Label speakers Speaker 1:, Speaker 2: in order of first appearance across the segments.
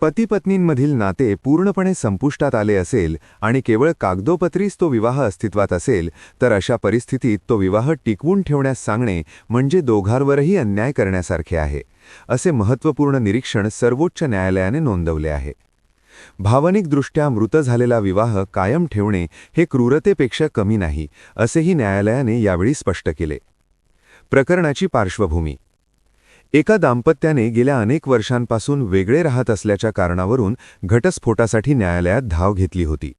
Speaker 1: पतीपत्नींमधील नाते पूर्णपणे संपुष्टात आले असेल आणि केवळ कागदोपत्रीच तो विवाह अस्तित्वात असेल तर अशा परिस्थितीत तो विवाह टिकवून ठेवण्यास सांगणे म्हणजे दोघांवरही अन्याय करण्यासारखे आहे असे महत्त्वपूर्ण निरीक्षण सर्वोच्च न्यायालयाने नोंदवले आहे. भावनिकदृष्ट्या मृत झालेला विवाह कायम ठेवणे हे क्रूरतेपेक्षा कमी नाही असेही न्यायालयाने यावेळी स्पष्ट केले. प्रकरणाची पार्श्वभूमी एका दाम्पत्याने गेल्या अनेक वर्षांपासून वेगळे राहत असल्याच्या कारणावरून घटस्फोटासाठी न्यायालयात धाव घेतली होती.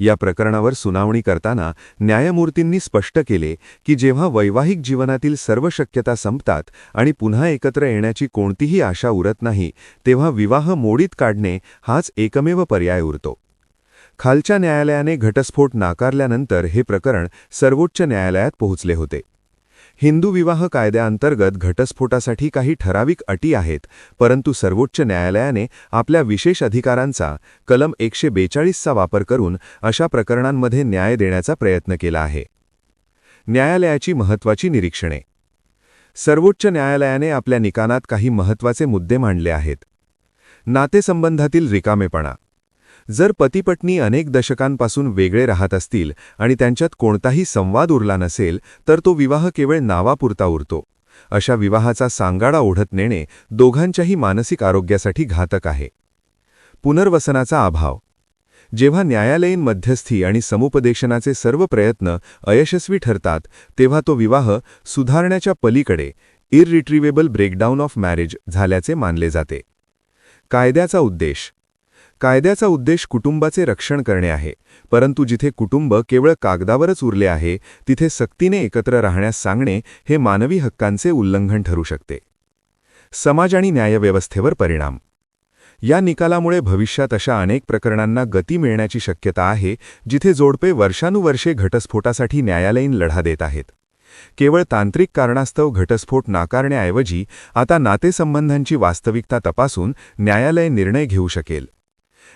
Speaker 1: या प्रकरणावर सुनावणी करताना न्यायमूर्तींनी स्पष्ट केले की जेव्हा वैवाहिक जीवनातील सर्व शक्यता संपतात आणि पुन्हा एकत्र येण्याची कोणतीही आशा उरत नाही तेव्हा विवाह मोडीत काढणे हाच एकमेव पर्याय उरतो. खालच्या न्यायालयाने घटस्फोट नाकारल्यानंतर हे प्रकरण सर्वोच्च न्यायालयात पोहोचले होते. हिंदू विवाह कायद्याअंतर्गत घटस्फोटासाठी काही ठराविक अटी आहेत परंतु सर्वोच्च न्यायालयाने आपल्या विशेष अधिकारांचा कलम एकशे बेचाळीसचा वापर करून अशा प्रकरणांमध्ये न्याय देण्याचा प्रयत्न केला आहे. न्यायालयाची महत्त्वाची निरीक्षणे. सर्वोच्च न्यायालयाने आपल्या निकालात काही महत्त्वाचे मुद्दे मांडले आहेत. नातेसंबंधातील रिकामेपणा. जर पतीपत्नी अनेक दशकांपासून वेगळे राहत असतील आणि त्यांच्यात कोणताही संवाद उरला नसेल तर तो विवाह केवळ नावापुरता उरतो. अशा विवाहाचा सांगाडा ओढत नेणे दोघांच्याही मानसिक आरोग्यासाठी घातक आहे. पुनर्वसनाचा अभाव. जेव्हा न्यायालयीन मध्यस्थी आणि समुपदेशनाचे सर्व प्रयत्न अयशस्वी ठरतात तेव्हा तो विवाह सुधारण्याच्या पलीकडे इररिट्रिवेबल ब्रेकडाऊन ऑफ मॅरेज झाल्याचे मानले जाते. कायद्याचा उद्देश. कायद्याचा उद्देश कुटुंबाचे रक्षण करणे आहे परंतु जिथे कुटुंब केवळ कागदावरच उरले आहे तिथे सक्तीने एकत्र राहण्यास सांगणे हे मानवी हक्कांचे उल्लंघन ठरू शकते. समाज आणि न्यायव्यवस्थेवर परिणाम. या निकालामुळे भविष्यात अशा अनेक प्रकरणांना गती मिळण्याची शक्यता आहे जिथे जोडपे वर्षानुवर्षे घटस्फोटासाठी न्यायालयीन लढा देत आहेत. केवळ तांत्रिक कारणास्तव घटस्फोट नाकारण्याऐवजी आता नातेसंबंधांची वास्तविकता तपासून न्यायालय निर्णय घेऊ शकेल.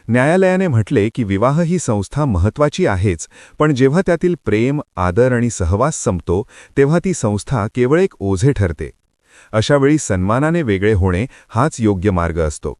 Speaker 1: न्यायालयाने म्हटले की विवाह ही संस्था महत्त्वाची आहेच पण जेव्हा त्यातील प्रेम आदर आणि सहवास संपतो तेव्हा ती संस्था केवळ एक ओझे ठरते. अशावेळी सन्मानाने वेगळे होणे हाच योग्य मार्ग असतो.